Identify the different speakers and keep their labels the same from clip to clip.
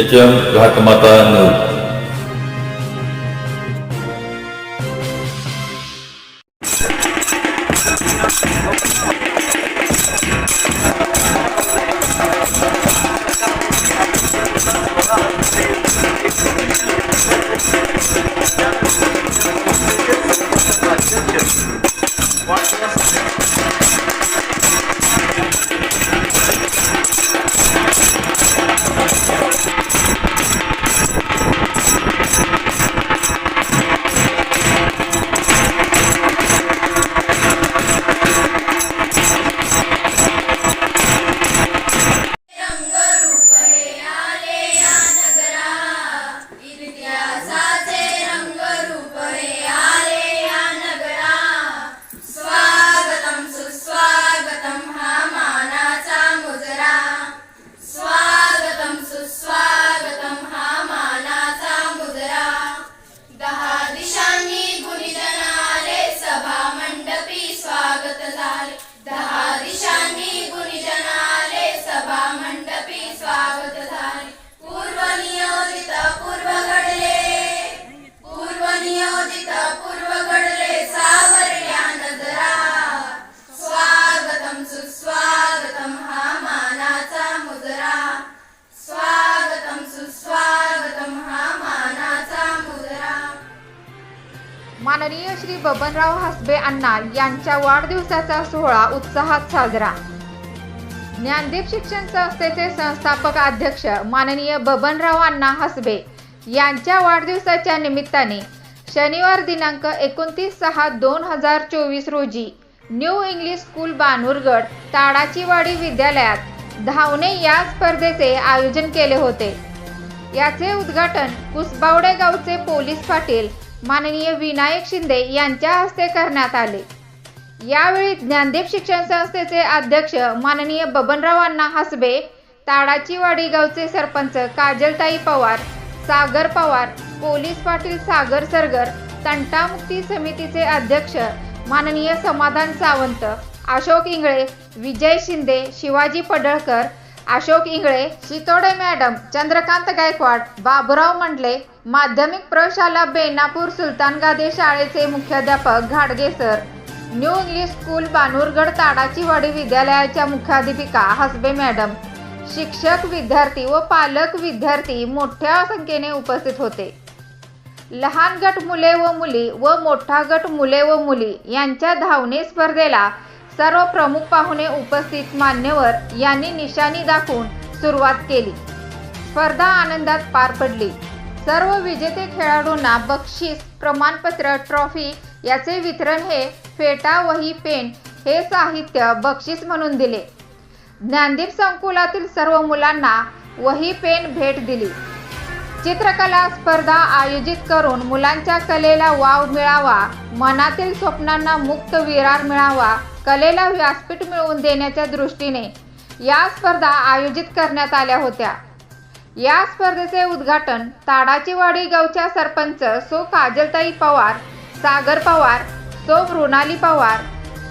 Speaker 1: H M घाटमाता news
Speaker 2: इतिहासाचे
Speaker 3: माननीय श्री बबनराव हसबे अण्णा यांच्या वाढदिवसाचा सोहळा उत्साहात साजरा. ज्ञानदीप शिक्षण संस्थेचे संस्थापक अध्यक्ष माननीय बबनराव अण्णा हसबे यांच्या वाढदिवसाच्या निमित्ताने शनिवार दिनांक एकोणतीस सहा दोन हजार चोवीस रोजी New English School Banurgad Tadachiwadi विद्यालयात धावणे या स्पर्धेचे आयोजन केले होते. याचे उद्घाटन कुसबावडे गावचे पोलीस पाटील माननीय विनायक शिंदे यांच्या हस्ते करण्यात आले. यावेळी ज्ञानदीप शिक्षण संस्थेचे अध्यक्ष माननीय बबनरावांना हसबे हसबे ताडाचीवाडी गावचे सरपंच काजलताई पवार सागर पवार पोलीस पाटील सागर सरगर तंटामुक्ती समितीचे अध्यक्ष माननीय समाधान सावंत अशोक इंगळे विजय शिंदे शिवाजी पडळकर अशोक इंगळे शितोडे मॅडम चंद्रकांत गायकवाड बाबुराव मंडले माध्यमिक प्रशाला बेनापूर सुलतान गादे शाळेचे मुख्याध्यापक घाडगे sir New English School Banurgad Tadachiwadi विद्यालयाच्या मुख्याध्यापिका हसबे मॅडम. शिक्षक विद्यार्थी व पालक विद्यार्थी मोठ्या संख्येने उपस्थित होते. लहान गट मुले व मुली व मोठा गट मुले व मुली यांच्या धावणे स्पर्धेला सर्व प्रमुख पाहुणे उपस्थित मान्यवर यांनी निशाणी दाखवून सुरुवात केली. स्पर्धा आनंदात पार पडली. सर्व विजेते खेळाडूंना बक्षीस प्रमाणपत्र ट्रॉफी याचे वितरण हे फेटा वही पेन हे साहित्य बक्षीस म्हणून दिले. ज्ञानदीप संकुलातील सर्व मुलांना वही पेन भेट दिली. चित्रकला स्पर्धा आयोजित करून मुलांच्या कलेला वाव मिळावा मनातील स्वप्नांना मुक्त विरार मिळावा कलेला व्यासपीठ मिळवून देण्याच्या दृष्टीने या स्पर्धा आयोजित करण्यात आल्या होत्या. या स्पर्धेचे उद्घाटन ताडाचीवाडी गावच्या सरपंच सो काजलताई पवार सागर पवार सो मृणाली पवार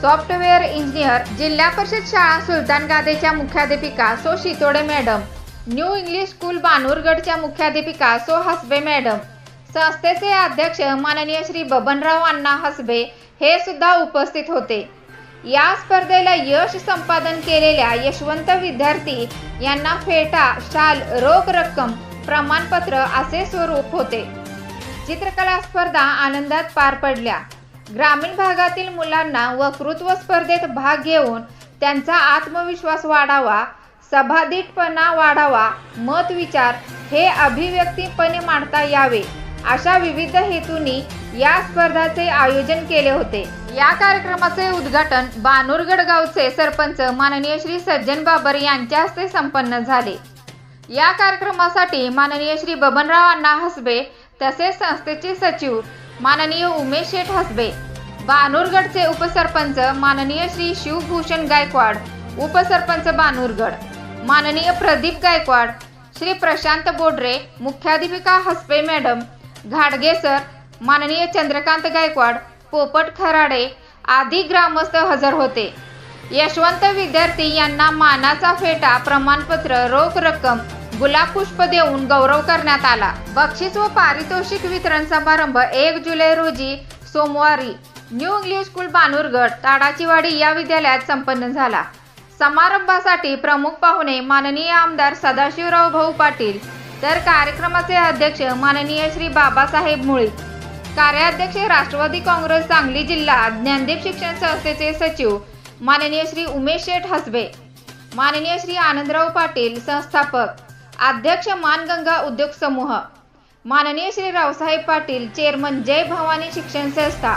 Speaker 3: सॉफ्टवेअर इंजिनियर जिल्हा परिषद शाळा सुलतान गादेच्या मुख्याध्यापिका so Shitode madam New English School बानूरगडच्या मुख्याध्यापिका सो हसबे मॅडम संस्थेचे अध्यक्ष माननीय श्री बबनराव अण्णा हसबे हे सुद्धा उपस्थित होते. या स्पर्धेला यश संपादन केलेल्या यशवंत विद्यार्थी यांना फेटा शाल रोख रक्कम प्रमाणपत्र असे स्वरूप होते. चित्रकला स्पर्धा आनंदात पार पडल्या. ग्रामीण भागातील मुलांना वक्तृत्व स्पर्धेत भाग घेऊन त्यांचा आत्मविश्वास वाढावा सभाधीटपणा वाढावा मत विचार हे अभिव्यक्तीपणे मांडता यावे. अशा विविध हेतूंनी या स्पर्धाचे आयोजन केले होते. या कार्यक्रमाचे उद्घाटन बानूरगड गावचे सरपंच माननीय श्री सज्जन बाबर यांच्या हस्ते संपन्न झाले. या कार्यक्रमासाठी माननीय श्री बबनराव अण्णा हसबे तसेच संस्थेचे सचिव माननीय उमेश शेठ हसबे बानूरगडचे उपसरपंच माननीय श्री शिवभूषण गायकवाड उपसरपंच बानूरगड माननीय प्रदीप गायकवाड श्री प्रशांत बोडरे मुख्याधिपिका हसबे मॅडम घाडगे सर माननीय चंद्रकांत गायकवाड पोपट खराडे आदी ग्रामस्थ हजर होते. यशवंत विद्यार्थी यांना मानाचा फेटा प्रमाणपत्र रोख रक्कम गुलाब पुष्प देऊन गौरव करण्यात आला. बक्षीस व पारितोषिक वितरण समारंभ एक जुलै रोजी सोमवारी New English School Banurgad Tadachiwadi या विद्यालयात संपन्न झाला. समारंभासाठी प्रमुख पाहुणे माननीय आमदार सदाशिवराव भाऊ पाटील तर कार्यक्रमाचे अध्यक्ष माननीय श्री बाबासाहेब मुळे. कार्याध्यक्ष राष्ट्रवादी काँग्रेस सांगली जिल्हा ज्ञानदीप शिक्षण संस्थेचे सचिव माननीय श्री उमेश शेठ हसबे. माननीय श्री आनंदराव पाटील संस्थापक. अध्यक्ष मानगंगा उद्योग समूह. माननीय श्री रावसाहेब पाटील चेअरमन जय भवानी शिक्षण संस्था.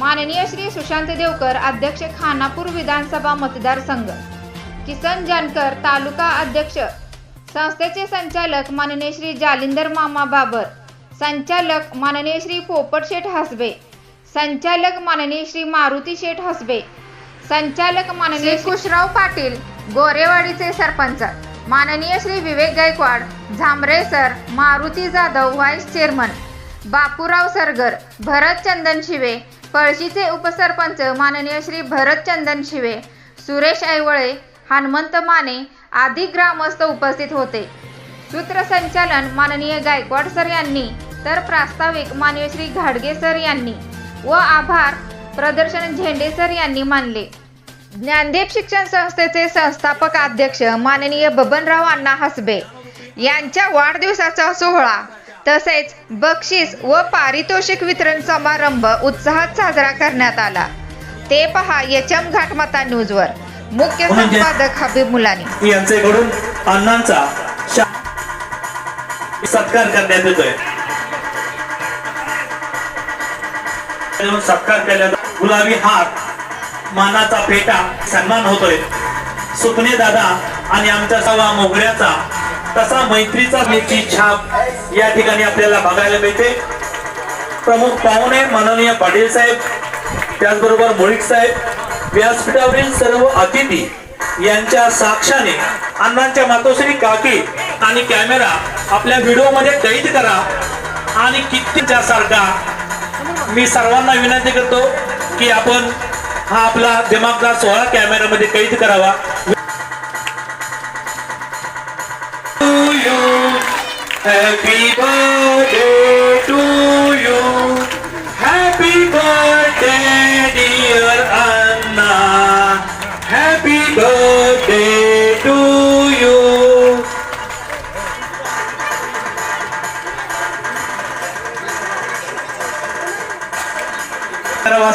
Speaker 3: माननीय श्री सुशांत देवकर अध्यक्ष खानापूर विधानसभा मतदारसंघ. किसन जानकर तालुका अध्यक्ष संस्थेचे संचालक माननीय श्री जालिंदर मामा बाबर संचालक माननीय श्री पोपट शेठ हसबे संचालक माननीय श्री मारुती शेठ हसबे संचालक माननीय कुशराव पाटील गोरेवाडीचे सरपंच माननीय Shri Vivek Gaikwad Zambare sir Maruti Jadhav vice chairman Bapurao Sargar Bharat Chandan Shive पळशीचे उपसरपंच माननीय श्री भरत चंदन शिवे सुरेश ऐवळे हनुमंत माने आदी ग्रामस्थ उपस्थित होते. सूत्रसंचालन माननीय गायकवाड सर यांनी तर प्रास्ताविक माननीय श्री घाडगे सर यांनी व आभार प्रदर्शन झेंडे सर यांनी मानले. ज्ञानदेव शिक्षण संस्थेचे संस्थापक अध्यक्ष माननीय बबनराव अण्णा हसबे यांच्या वाढदिवसाचा सोहळा तसेच बक्षीस व पारितोषिक वितरण समारंभ उत्साहात साजरा करण्यात आला. ते पहा यचम घाटमाता न्यूजवर. मुख्य
Speaker 4: म्हणजे-
Speaker 3: संपादक हबीब मुलानी.
Speaker 4: यांचेकडून अण्णांचा सत्कार करण्यात येतोय. सत्कार केला गुलाबी हात मानाचा फेटा सन्मान होतोय. सुपणे दादा आणि आमच्या सवा मोगऱ्याचा तसा मैत्रीचा मेची छाप या ठिकाणी आपल्याला बघायला मिळते. प्रमुख पाहुणे माननीय पाटील साहेब त्याचबरोबर मुळीक साहेब व्यासपीठावरील सर्व अतिथी यांच्या साक्षाने अण्णांच्या मातोश्री काकी आणि कॅमेरा आपल्या व्हिडिओमध्ये कैद करा. आणि कितीच्या सारखा मी सर्वांना विनंती करतो की आपण हा आपला दिमागदार सोहळा कॅमेरामध्ये कैद करावा. Happy birthday.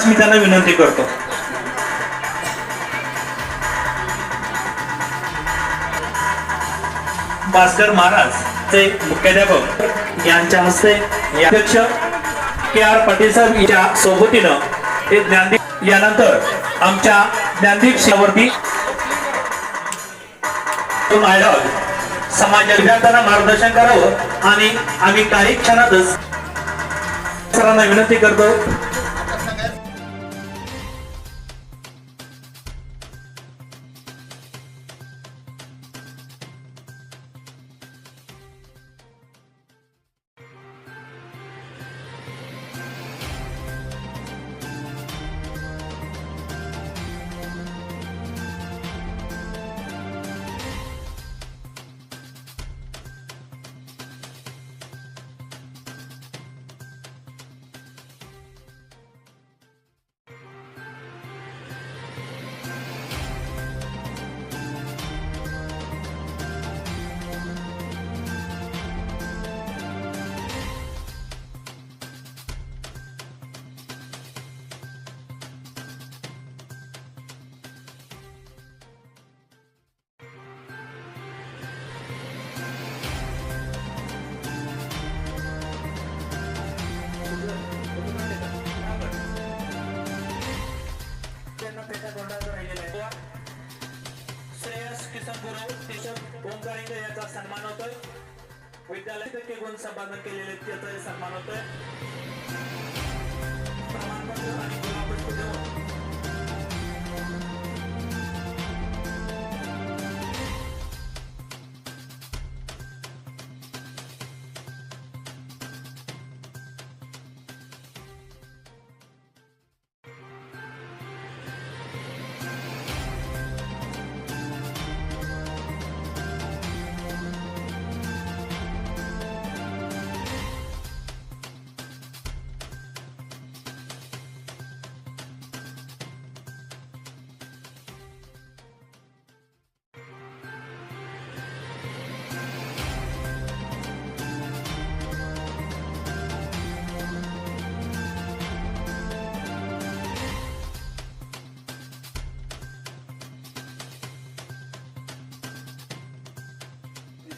Speaker 4: मी त्यांना विनंती करतो. भास्कर महाराज ते मुख्याध्यापक यांच्या हस्ते अध्यक्ष के आर पाटील साहेब यांच्या सोबतीनं हे ज्ञानदीप यानंतर आमच्या ज्ञानदीप शिवरती आयडॉल समाज विद्यार्थ्यांना मार्गदर्शन करावं आणि आम्ही काही क्षणातच सरांना विनंती करतो. सन्मान होतोय. विद्यालय टक्के गुण संपादन केलेले त्याचा सन्मान होतोय. प्रमाणपत्र आणि गुलाबपुष्प देऊन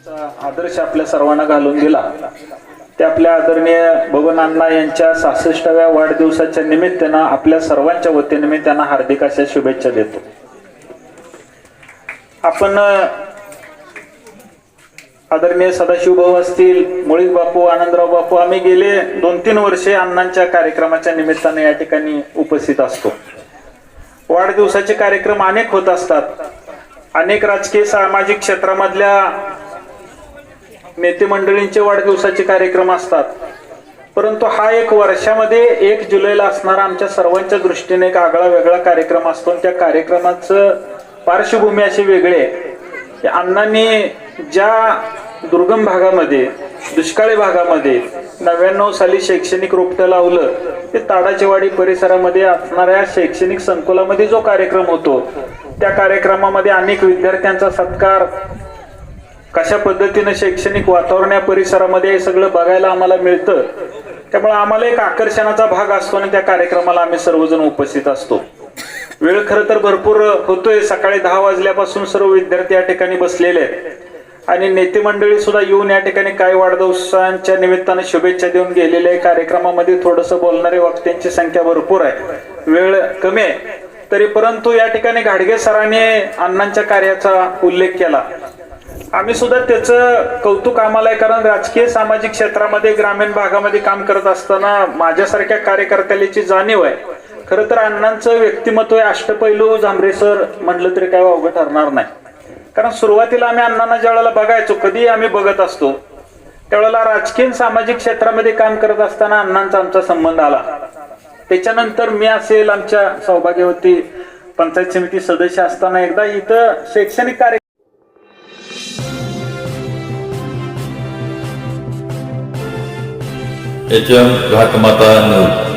Speaker 4: आदर्श आपल्या सर्वांना घालून दिला. ते आपल्या आदरणीय भगवान अण्णा यांच्या सहासष्टाव्या वाढदिवसाच्या निमित्तानं आपल्या सर्वांच्या वतीने मी त्यांना हार्दिक अशा शुभेच्छा देतो. आपण आदरणीय सदाशिव भाऊ असतील मुळीक बापू आनंदराव बापू आम्ही गेले दोन तीन वर्षे अण्णांच्या कार्यक्रमाच्या निमित्ताने या ठिकाणी उपस्थित असतो. वाढदिवसाचे कार्यक्रम अनेक होत असतात. अनेक राजकीय सामाजिक क्षेत्रामधल्या नेते मंडळींचे वाढदिवसाचे कार्यक्रम असतात. परंतु हा एक वर्षामध्ये एक जुलैला असणारा आमच्या सर्वांच्या दृष्टीने एक आगळा वेगळा कार्यक्रम असतो. आणि त्या कार्यक्रमाचं पार्श्वभूमी अशी वेगळी आहे. अण्णांनी ज्या दुर्गम भागामध्ये दुष्काळी भागामध्ये नव्याण्णव साली शैक्षणिक रोपटं लावलं ते ताडाचेवाडी परिसरामध्ये असणाऱ्या शैक्षणिक संकुलामध्ये जो कार्यक्रम होतो त्या कार्यक्रमामध्ये अनेक विद्यार्थ्यांचा सत्कार कशा पद्धतीनं शैक्षणिक वातावरण या परिसरामध्ये हे सगळं बघायला आम्हाला मिळतं त्यामुळे आम्हाला एक आकर्षणाचा भाग असतो आणि त्या कार्यक्रमाला आम्ही सर्वजण उपस्थित असतो. वेळ खरं तर भरपूर होतोय. सकाळी दहा वाजल्यापासून सर्व विद्यार्थी या ठिकाणी बसलेले आहेत. आणि नेते मंडळी सुद्धा येऊन या ठिकाणी काही वाढदिवसांच्या निमित्तानं शुभेच्छा देऊन गेलेले आहे कार्यक्रमामध्ये थोडंसं बोलणारे वक्त्यांची संख्या भरपूर आहे. वेळ कमी आहे. तरी परंतु या ठिकाणी घाडगे सरांनी अण्णांच्या कार्याचा उल्लेख केला. आम्ही सुद्धा त्याचं कौतुक आम्हाला आहे कारण राजकीय सामाजिक क्षेत्रामध्ये ग्रामीण भागामध्ये काम करत असताना माझ्यासारख्या कार्यकर्त्याची जाणीव आहे. खरं तर अण्णांचं व्यक्तिमत्व आहे अष्टपैलू झांबरे सर म्हटलं तरी काय अवघड ठरणार नाही. कारण सुरुवातीला आम्ही अण्णांना ज्या वेळेला बघायचो कधी आम्ही बघत असतो त्यावेळेला राजकीय सामाजिक क्षेत्रामध्ये काम करत असताना अण्णांचा आमचा संबंध आला. त्याच्यानंतर मी असेल आमच्या सौभाग्यवती पंचायत समिती सदस्य असताना एकदा इथं शैक्षणिक कार्य
Speaker 1: एच एम घाटमाता न्यूज